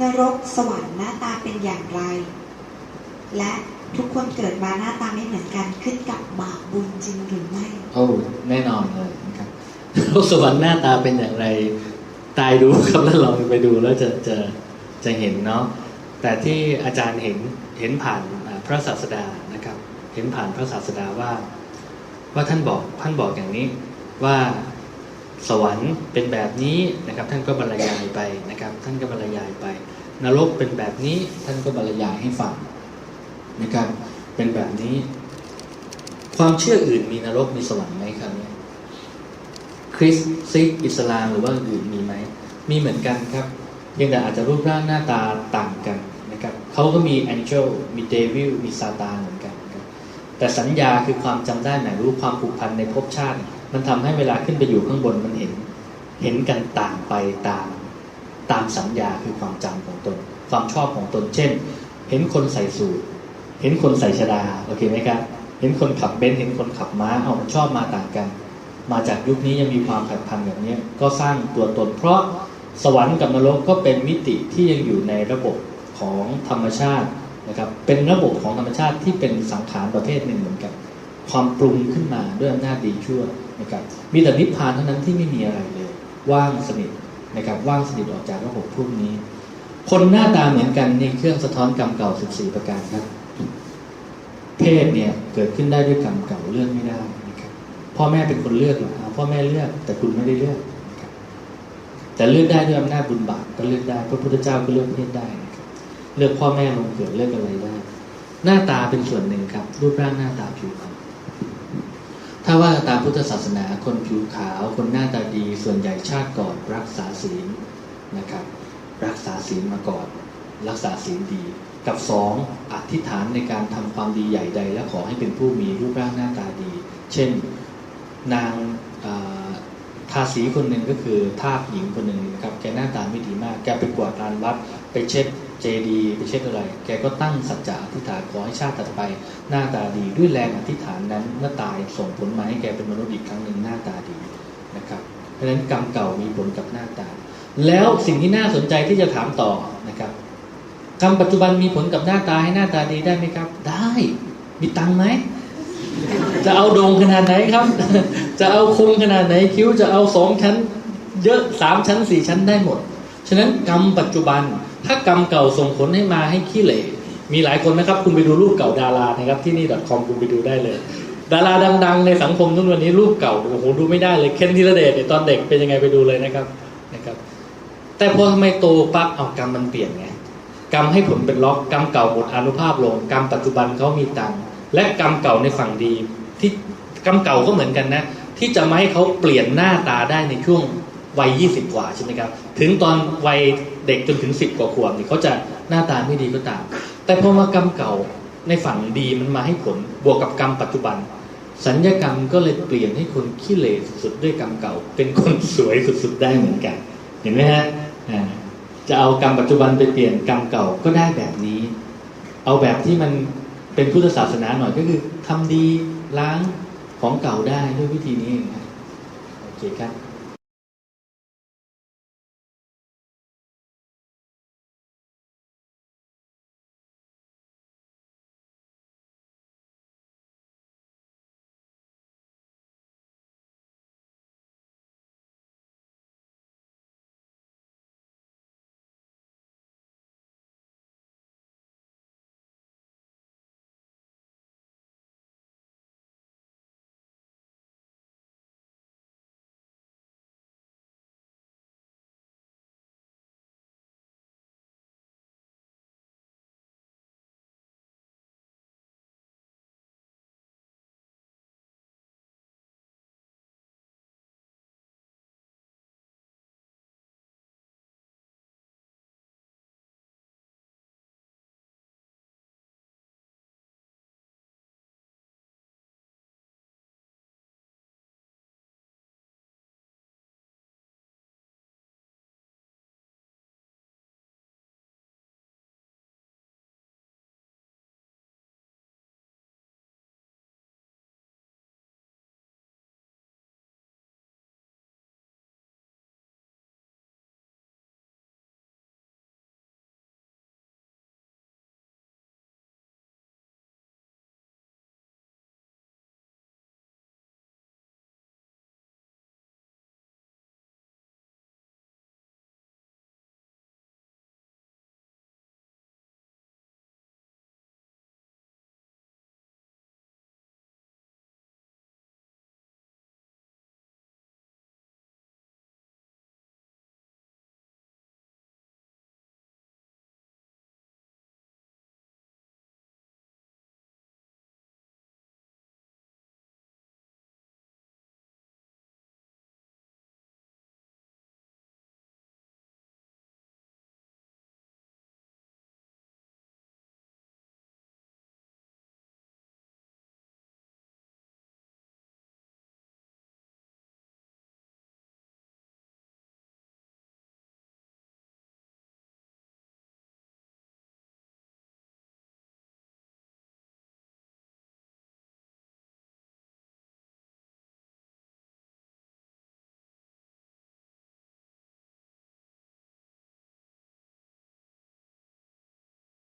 นรกสวรรค์หน้าตาเป็นอย่างไร และทุกคนเกิดมาหน้าตาไม่เหมือนกันขึ้นกับบาปบุญจริงหรือไม่โอ้แน่นอนเลยนะครับโลกสวรรค์หน้าตาเป็นอย่างไร ตายดูครับแล้วลองไปดูแล้วจะจะจะเห็นเนาะแต่ที่อาจารย์เห็นเห็นผ่านพระศาสดานะครับ เห็นผ่านพระศาสดาว่า ว่าท่านบอกท่านบอกอย่างนี้ว่า สวรรค์เป็นแบบนี้นะครับ ท่านก็บรรยายไปนะครับ ท่านก็บรรยายไป นรกเป็นแบบนี้ท่านก็บรรยายให้ฟังนะครับ เป็นแบบนี้ ความเชื่ออื่นมีนรกมีสวรรค์ไหมครับเนี่ยคริสต์ซิกอิสลามหรือว่าอื่นมีไหมมีเหมือนกันครับเพียงแต่อาจจะรูปร่างหน้าตาต่างกันนะครับเขาก็มีแองเจลมีเดวิลมีซาตานเหมือนกัน แต่สัญญาคือความจำได้หมายรู้ความผูกพันในภพชาติ มันทำให้เวลาขึ้นไปอยู่ข้างบนมันเห็น เห็นกันต่างไปตามตามสัญญาคือความจำของตน ความชอบของตน เช่น เห็นคนใส่สูทเห็นคนใส่ชดาโอเคไหมครับเห็นคนขับเบนซ์เห็นคนขับม้าเอามันชอบมาต่างกัน มาจากยุคนี้ยังมีความผัดพันแบบนี้ก็สร้างตัวตน เพราะสวรรค์กับนรกก็เป็นมิติที่ยังอยู่ในระบบของธรรมชาตินะครับเป็นระบบของธรรมชาติที่เป็นสังขารประเภทหนึ่งเหมือนกัน ความปรุงขึ้นมาด้วยอำนาจดีชั่วนะครับมีแต่นิพพานเท่านั้นที่ไม่มีอะไรเลย ว่างสนิทนะครับว่างสนิทออกจากระบบพวกนี้ คนหน้าตาเหมือนกันในเครื่องสะท้อนกรรมเก่า 14 ประการครับ เพศเนี่ยเกิดขึ้นได้ด้วยกรรมเก่าเลือกไม่ได้นะครับพ่อแม่เป็นคนเลือกหรออ่าพ่อแม่เลือกแต่คุณไม่ได้เลือก แต่เลือกได้ด้วยอำนาจบุญบาปก็เลือกได้พระพุทธเจ้าก็เลือกเพศได้นะครับเลือกพ่อแม่ลงเกิดเลือกอะไรได้ หน้าตาเป็นส่วนหนึ่งครับ รูปร่างหน้าตาผิวพรรณ ถ้าว่าตามพุทธศาสนาคนผิวขาว คนหน้าตาดีส่วนใหญ่ชาติก่อนรักษาศีลนะครับ รักษาศีลมาก่อน รักษาศีลดี กับสองอธิษฐานในการทำความดีใหญ่ใด และขอให้เป็นผู้มีรูปร่างหน้าตาดี เช่นนางทาสีคนหนึ่งก็คือทาสหญิงคนหนึ่งนะครับแกหน้าตาไม่ดีมาก แกไปกวาดลานวัด ไปเช็ดเจดีไปเช็ดอะไร แกก็ตั้งสัจจะอธิษฐานขอให้ชาติถัดไป หน้าตาดีด้วยแรงอธิษฐาน นั้นเมื่อตายส่งผลมาให้แกเป็นมนุษย์อีกครั้งหนึ่งหน้าตาดีนะครับ เพราะฉะนั้นกรรมเก่ามีผลกับหน้าตา แล้วสิ่งที่น่าสนใจที่จะถามต่อนะครับกรรมปัจจุบันมีผลกับหน้าตาให้หน้าตาดีได้ไหมครับ ได้มีตังไหมจะเอาโด่งขนาดไหนครับ จะเอาคมขนาดไหนคิ้วจะเอาสองชั้น เยอะสามชั้นสี่ชั้นได้หมด ฉะนั้นกรรมปัจจุบันถ้ากรรมเก่าส่งผลให้มาให้ขี้เหร่ มีหลายคนนะครับ คุณไปดูรูปเก่าดารานะครับที่นี่ .com คุณไปดูได้เลย ดาราดัง ๆ ในสังคมทุกวันนี้รูปเก่าโอ้โหดูไม่ได้เลยเคนธีรเดชเนี่ยตอนเด็กเป็นยังไงไปดูเลยนะครับนะครับ แต่พอทำไมโตปั๊บเอากรรมมันเปลี่ยนไงกรรมให้ผลเป็นล็อกกรรมเก่าหมดอนุภาพลงกรรมปัจจุบันเขามีตังและกรรมเก่าในฝั่งดี ที่กรรมเก่าก็เหมือนกันนะ ที่จะมาให้เขาเปลี่ยนหน้าตาได้ในช่วงวัย20กว่าใช่ไหมครับ ถึงตอนวัยเด็กจนถึง10กว่าขวบนี่เขาจะหน้าตาไม่ดีก็ตาม แต่พอมากรรมเก่าในฝั่งดีมันมาให้ผลบวกกับกรรมปัจจุบัน สัญญกรรมก็เลยเปลี่ยนให้คนขี้เหร่สุดๆด้วยกรรมเก่า เป็นคนสวยสุดๆได้เหมือนกัน เห็นไหมฮะจะเอากรรมปัจจุบันไปเปลี่ยนกรรมเก่าก็ได้แบบนี้ เอาแบบที่มันเป็นพุทธศาสนาหน่อยก็คือทำดีล้างของเก่าได้ด้วยวิธีนี้เองครับโอเคครับ